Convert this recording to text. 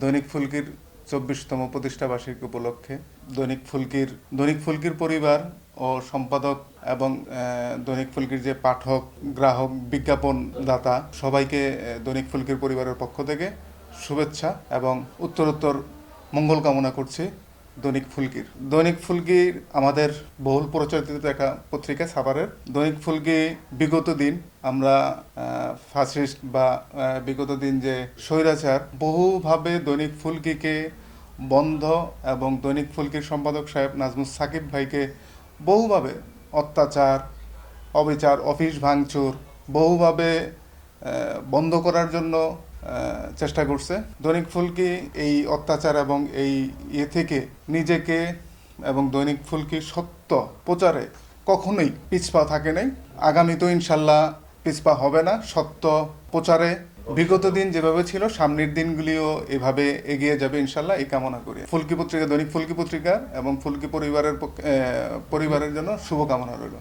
দৈনিক ফুলকির চব্বিশতম প্রতিষ্ঠা বার্ষিকী উপলক্ষে দৈনিক ফুলকির দৈনিক ফুলকির পরিবার ও সম্পাদক এবং দৈনিক ফুলকির যে পাঠক, গ্রাহক, বিজ্ঞাপন দাতা সবাইকে দৈনিক ফুলকির পরিবারের পক্ষ থেকে শুভেচ্ছা এবং উত্তরোত্তর মঙ্গল কামনা করছি। দৈনিক ফুলকির। দৈনিক ফুলকির আমাদের বহুল প্রচারিত একটা পত্রিকা, সাভারের। দৈনিক ফুলকি বিগত দিন আমরা ফাসিস্ট বা বিগত দিন যে স্বৈরাচার, বহুভাবে দৈনিক ফুলকিকে বন্ধ এবং দৈনিক ফুলকির সম্পাদক সাহেব নাজমুস সাকিব ভাইকে বহুভাবে অত্যাচার, অবিচার, অফিস ভাঙচুর, বহুভাবে বন্ধ করার জন্য চেষ্টা করছে। দৈনিক ফুলকি এই অত্যাচার এবং এই ইয়ে থেকে নিজেকে এবং দৈনিক ফুলকি সত্য প্রচারে কখনোই পিছপা থাকে নাই। আগামী তো ইনশাল্লাহ পিছপা হবে না, সত্য প্রচারে। বিগত দিন যেভাবে ছিল, সামনের দিনগুলিও এভাবে এগিয়ে যাবে ইনশাল্লাহ, এই কামনা করি। ফুলকি পত্রিকা, দৈনিক ফুলকি পত্রিকা এবং ফুলকি পরিবারের পরিবারের জন্য শুভকামনা রইল।